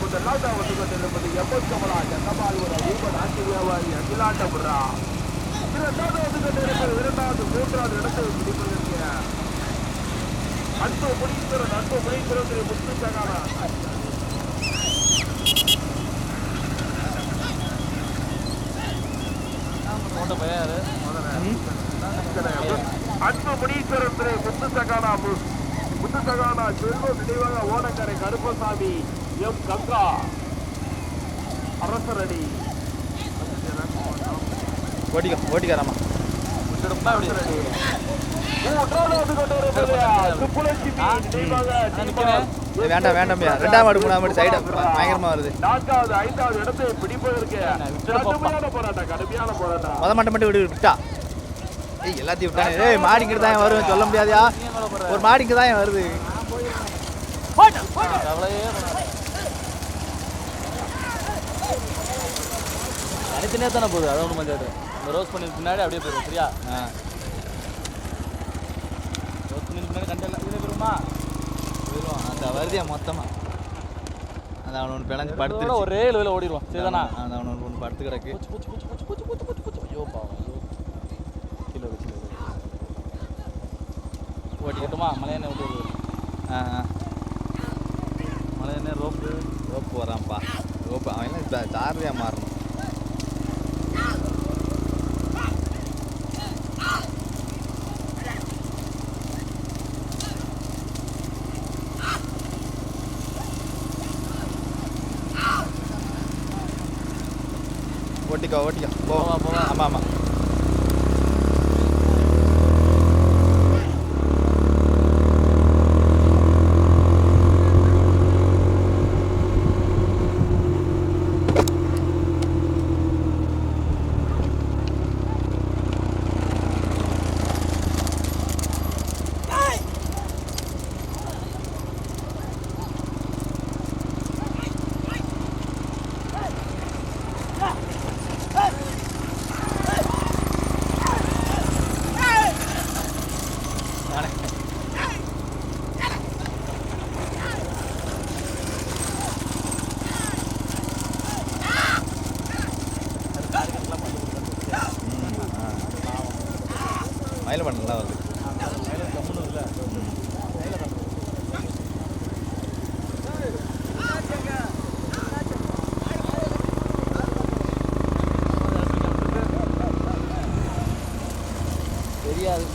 முதலாவது அவர்கள் செல்லும்போது கமலா ஜனபாலுவர ஊபன் ஆட்சி வியாபாரி அகிலாட்டபுரா இரண்டாவது அவர்கள் செல்லும்போது இரண்டாவது மூன்றாவது இடத்தை பிடிப்பதற்கு அன்பு முனீஸ்வரன் அன்பு முனீஸ்வரன் திரு முத்து சகாரா அன்பு முனீஸ்வரன் திரு முத்து சகானா மு- முத்து சகானா செல்வ நினைவாக ஓடக்கரை கருப்பசாமி எம். கங்கா. அரசரடி. ஓட்டிக்கோ ஓட்டிக்காராமா வேண்டாம் வேண்டாம்யா ரெண்டாம் மாடு மூணாம் மாடு சைடு பயங்கரமா வருது. நான்காவது ஐந்தாவது இடத்தை பிடிப்பதற்கு. கடுமையான போராட்டம் கடுமையான போராட்டம். முத மாட்டை மட்டும் விடு விட்டா. ஏய் எல்லாத்தையும் விட்டானே. ஏய் மாடிக்கிட்டு தான் வரும் சொல்ல முடியாதுயா? ஒரு மாடிக்கு தான் வருது? தனித்தனியாக தானே போகுது. அதை ஒன்றும் மஞ்சாது இந்த ரோஸ் பண்ணி பின்னாடி அப்படியே போயிடும் சரியா? ஆ. ரோஸ் பண்ணி பின்னாடி கண்டெல்லாம் இதில் போயிருமா போயிடுவான் அந்த வருதியா மொத்தமா. அது அவன் ஒன்று பிளஞ்சு இதோட படுத்துருச்சு. ஒரே இதில் ஓடிடுவோம் சரிதானா? அந்த அவன் ஒன்று ஒன்று படுத்து கிடக்கு. பூச்சி பூச்சி ஓட்டிக்கிட்டோமா மலையனை விட்டு ஆ மலையனை ரோப்பு. ரோப்பு வரான்ப்பா. ரோப்பு அவன் என்ன ஜாரதியாக மாறணும். ஓட்டிக்கோ ஓட்டிக்கோ. போவோம் போவோம் ஆமாம் ஆமாம்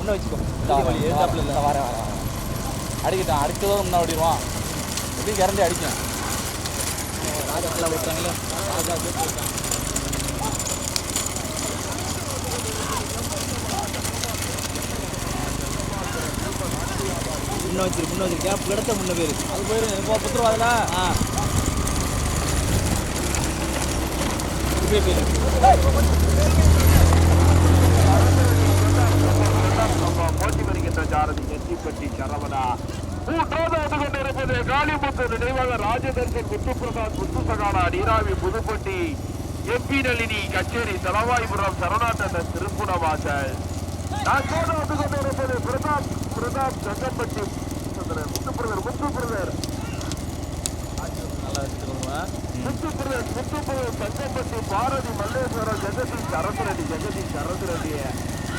முன்னே வச்சுக்கோ. வர வர வர அடிக்கட்டும். அடுத்ததோட முன்னே ஓடிடுவான். எப்படி கரண்டி அடிக்கும். ராஜாக்கெல்லாம் விட்டாங்களே ராஜா முன்ன வச்சிரு கேப் வச்சிருக்கா இடத்த முன்ன பேர். அது போயிரு புத்துரு வரல ஆ. போயிரு போயிடும் போட்டி வருகின்ற சாரதி நெத்திப்பட்டி சரவணா. மூன்றாவது வந்து கொண்டிருப்பது காளிமுத்து நினைவாக ராஜதர்ஷன் முத்துப்பிரசாத் முத்துசகானா நீராவி புதுப்பட்டி. எம்பி நளினி கச்சேரி தலவாய்புரம் சரணாட்டன் திருப்புணவாசல் நான்காவது வந்து கொண்டிருப்பது பிரதாப் பிரதாப் சங்கப்பட்டி முத்துப்பிரதர் முத்துப்பிரதர் நல்லா வச்சுக்கோங்க முத்துப்பிரதர் முத்துப்பிரதர் சங்கப்பட்டி பாரதி மல்லேஸ்வரர் ஜெகதீஷ் அரசுரெட்டி ஜெகதீஷ் அரசுரெட்டி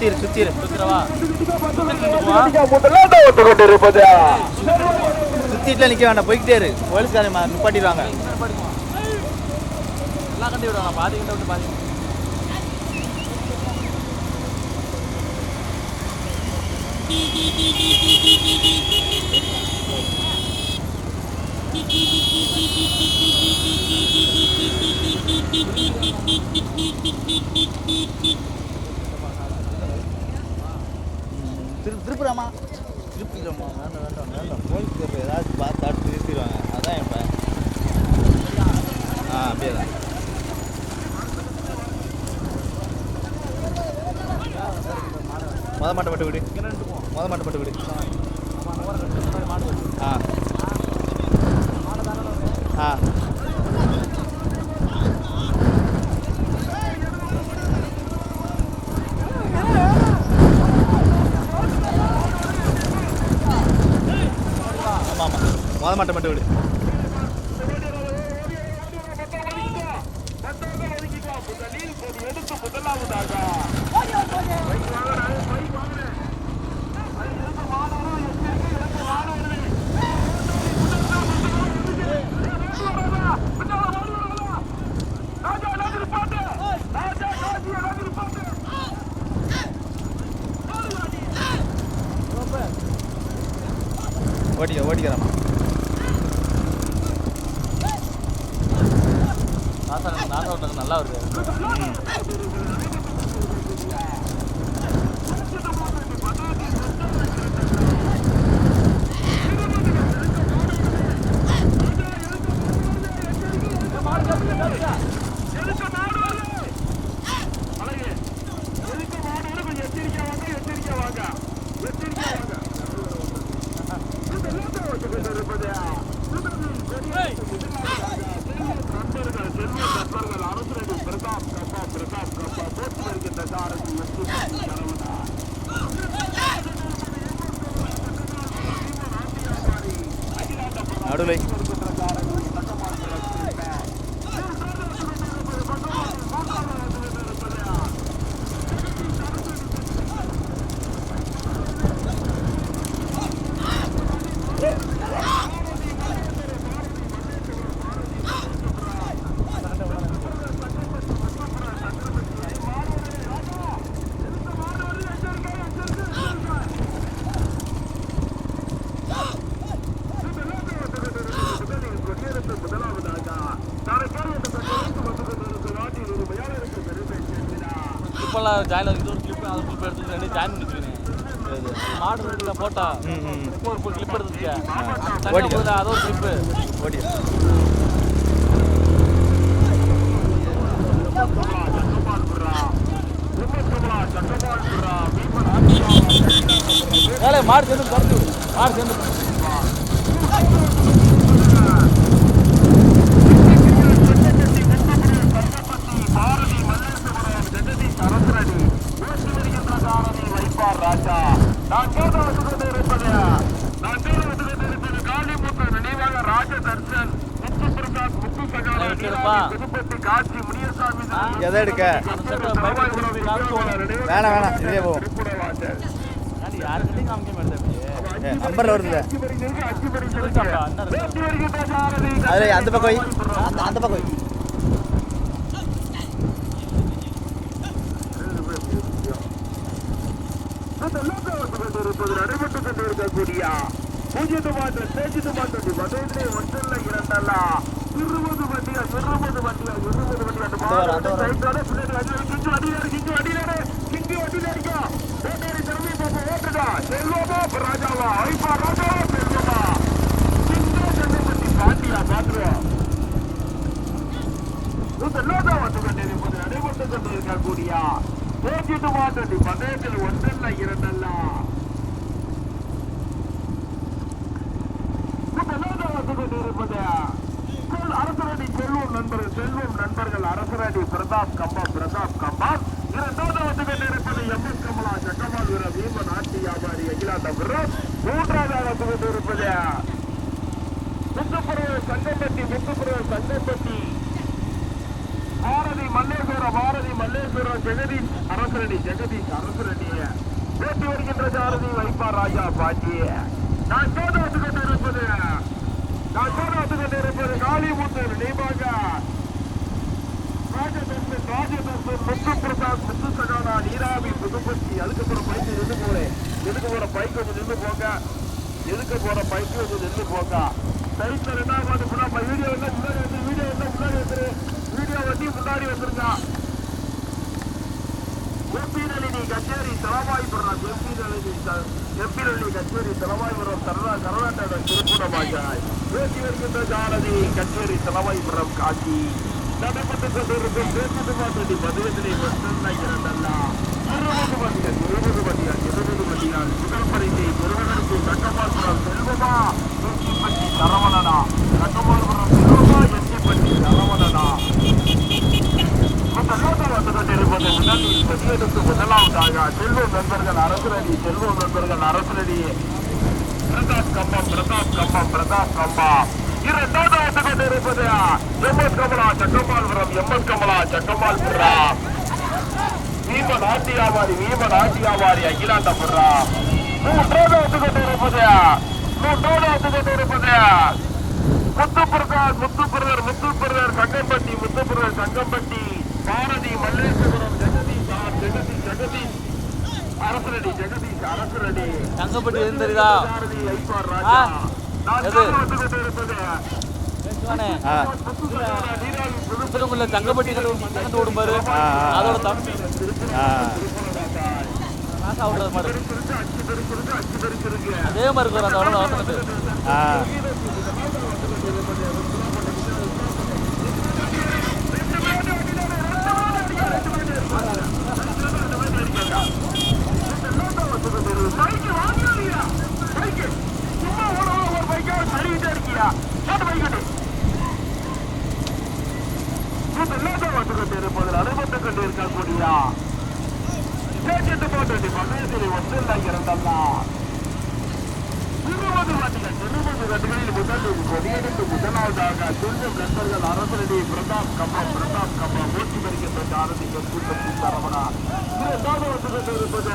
சுத்திரு சுத்திரு. சுத்திரவா? முதலாவது சுத்திட்டுல நிக்க வேண்டாம் போய்கிட்டே இரு. போலீஸ்காரன் மா- நிப்பாட்டிடுவாங்க. எல்லாம் கண்டி விடுவாங்க பாதி கண்ட விட்டு பாதி. திரு திருப்புறாமா திருப்பிடுறோமா வேண்டாம் வேண்டாம் வேண்டாம். போலீஸ் ஏதாவது பார்த்து அடுத்து திருப்பிடுவாங்க அதான் இப்போ ஆ அப்படியே தான். மொதல் மாட்டை மட்டும் விடு மொதல் மாட்டை மட்டும் விடு ஆ ஆ ஆமாம் ஆமாம் மாட்டை மட்டும் விடு எடுத்து முதலாவதாக ஓடிக்க ஓடிக்கிறாமா நாசா விட்டது நல்லா வருது. இப்பெல்லாம் ஜாயின் இது ஒரு கிளிப் அது கிளிப் எடுத்து ரெண்டு ஜாயின் பண்ணி வச்சுக்கிறேன் மாடு ரெண்டுல போட்டா ஒரு கிளிப். தனியாக அது கிளிப்பு வேலை மாடு சேர்ந்து மாடு சேர்ந்து ராஜா நான் கேட்ட வந்து இருப்பது நான் கேட்ட வந்து இருப்பது காளிமுத்து நினைவாக ராஜ தர்சன் முத்து பிரசாத் முத்து சகால வச்சிருப்பா. திருப்பதி காட்சி முனியசாமி எதை எடுக்க அந்த செட்டை பைபிள் திருப்பி காமிச்சு போகணும் வேணாம் வேணாம் இதே போவோம் ஏன்டி யாருக்கிட்டையும் காமிக்க மாட்டேன் ஏ நம்பரில் இருக்கு அதில் அந்த பக்கம். அந்த அந்த பக்கம் வை. நடைபெற்றுக் கொண்டிருக்கக்கூடிய பூஜ்ஜியத்து மாற்று சேஜித்து மாற்று பதினொன்று ஒன்றல்ல இரண்டல்ல இருபது வண்டியா இருபது வண்டியா வண்டியா அந்த பின்னாடி கிங்கு அடினாருக்கா ஓட்டாரி திறமை போக ஓட்டுதா செல்வமா ராஜாவா ஐப்பா ராஜாவா செல்வமா கிங்கு செல்வமட்டி பாட்டியா பாத்துருவோம் லோகா வந்து கொண்டிருப்பது நடைபெற்றுக் கொண்டிருக்கக்கூடிய சேஜித்து மாற்று ஒன்றல்ல இரண்டல்ல. அரசரடி செல்வம் நண்பர்கள் செல்வம் நண்பர்கள் அரசரடி பிரதாப் கம்பம் பிரதாப் கம்பம் இரண்டாவது வந்து கொண்டிருப்பது எம் எஸ் கமலா சட்டமால் வீரர் பீம நாட்டு வியாபாரி அகிலாண்ட வீரர் மூன்றாவது வந்து கொண்டிருப்பது முத்துப்புறவு சங்கம்பட்டி முத்துப்புறவு சங்கம்பட்டி பாரதி மல்லேஸ்வர பாரதி மல்லேஸ்வர ஜெகதீஷ் அரசரடி ஜெகதீஷ் அரசரடி வருகின்ற சாரதி வைப்பார் ராஜா பாண்டி நான் சோதாத்து கொண்டிருப்பது நான் சோதாத்து கொண்டிருப்பது காளிமுத்தூர் நீமாக ராஜதர்ஷன் ராஜதர்ஷன் முத்து பிரசாத் முத்து சகானா நீராவி புதுப்பட்டி அதுக்கப்புறம் பைக்கு நின்று போறேன் எதுக்கு போற பைக் கொஞ்சம் நின்று போங்க? எதுக்கு போற பைக் கொஞ்சம் நின்று போங்க? சைட்ல ரெண்டாவது முன்னாடி வீடியோ எல்லாம் முன்னாடி வந்து வீடியோ எல்லாம் முன்னாடி வந்துரு வீடியோ வண்டி முன்னாடி வந்துருங்க எம்பிநளினி கச்சேரி தலவாய்புரம் எம்பிநளினி எம்பிநளினி கச்சேரி தலவாய்புரம் கர்நா கர்நாடக திருப்புணமாகிறாய் பேசி வருகின்ற ஜானதி கச்சேரி தலவாய்புரம் காட்சி. நடைபெற்றுக் கொண்டிருக்கும் பேசுது மாற்றி பதினத்திலே இரண்டல்ல. இருபது வண்டிகள் இருபது வண்டிகள் இருபது வண்டிகள் முதல் பரிசை பெறுவதற்கு கட்டமாபுரம் செல்வமா? எட்டிப்பட்டி சரவணனா. கட்டமாபுரம் செல்வமா? எட்டிப்பட்டி சரவணனா. முதலாவதாக செல்வம் நண்பர்கள் அரசனடி செல்வம் நண்பர்கள் அரசனடி பிரதாப் கம்பம் பிரதாப் கம்பம் பிரதாப் கம்பம் இரண்டாவது கொண்டிருப்பது எம்எஸ் கமலா சக்கமால்புரம் எம்எஸ் கமலா சக்கமால்புரா வீம நாட்டியாவாரி வீம நாட்டியாவாரி அகிலாண்டபுரா மூன்றாவது கொண்டிருப்பது மூன்றாவது கொண்டிருப்பது Muthu Prasad Muthu brother Muthu brother Sangampatti Muthu brother Sangampatti Bharathi Malleswaram Jagadish R Jagadish Jagadish. Arasaradi Jagadish Arasaradi. Thangapatti திருப்பூர்ல தங்கப்பட்டி ஓடும் பாரு. அதோட தம்பி. அதே மாதிரி இருக்கும் அந்த உடம்பு அவசரத்து ஆ பைக்கு வாங்கியா பைக்கு சும்மா ஒரு ஒரு பைக்கா சரிக்கிட்டே இருக்கியா போட்டு பைக்கிட்டு இருப்பதில் அறுபத்து கொண்டு இருக்கக்கூடியா கேட்டு போட்டு பந்தயத்தில் ஒன்றில் இரண்டல்லா இருபது வண்டிகள் இருபது வண்டிகளில் முதலில் கொடியெடுத்து முதலாவதாக துல்லியம் அரசரடி பிரதாப் கம்பம் பிரதாப் கம்பம் ஓட்டி வருகின்ற சாரதி கூட்டத்தில் சரவணா இரண்டாவது வந்து இருப்பது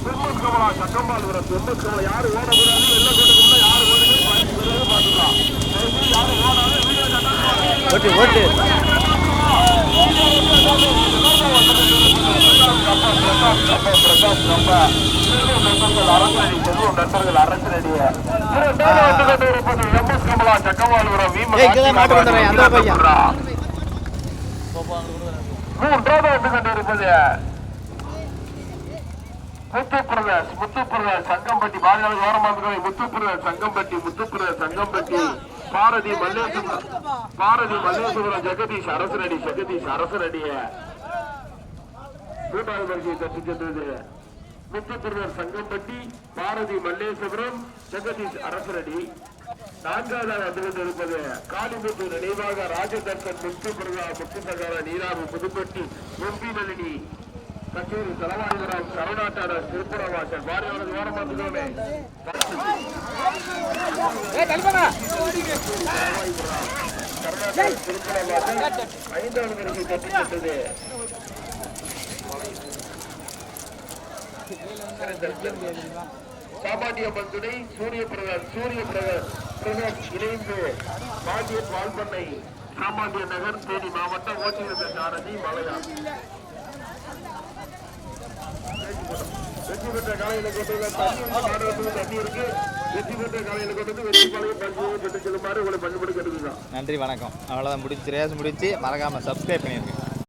பெருமத் கமலா சக்கம்பாலுபுரம் பெருமத் கமலா யாரு ஓடக்கூடாது வெள்ள கூட்டத்தில் யாரு ஓடுறது பார்த்துக்கலாம் யாரு ஓடாது வீடியோ கட்டாங்க ஓட்டு சங்கம்பட்டி பாரதி சங்கம்பட்டி சங்கம்பட்டி பாரதி மல்லேஸ்வரம் ஜெகதீஷ் அரசரடி ஜெகதீஷ் அரசரடிய மூன்றாவது வரிசையை தட்டி சென்றது சங்கம்பட்டி பாரதி மல்லேஸ்வரம் ஜெகதீஷ் அரசரடி நான்காவதாக வந்து கொண்டிருப்பது காளிமுத்து நினைவாக ராஜதர்ஷன் முத்துப்பிரதா முத்துசகார நீராவு புதுப்பட்டி எம்பி நளினி கச்சேரி தலவாயுரம் கருணாட்டாட திருப்புரவாசல் வாரியாளர் ஓரமாத்துக்கோமே ஐந்தாவது தட்டி சென்றது துணை சூரிய பிரகாஷ் சூரிய பிரகாஷ் இணைந்து பாண்டியன் வாழ்பண்ணை சாமானிய நகர் தேனி மாவட்டம் ஓட்டியிருந்த சாரதி மலையா வெற்றி பெற்ற காலையில் கொண்டு வந்து தண்ணி இருக்கு, வெற்றி பெற்ற காலையில் கொண்டு வந்து வெற்றி பாளையம் பஞ்சு பெற்று செல்லுமாறு உங்களை பண்புபடி கேட்டுக்கலாம் நன்றி வணக்கம். அவ்வளோதான் முடிச்சு ரேஸ் முடிச்சு மறக்காமல் சப்ஸ்கிரைப் பண்ணியிருக்கேன்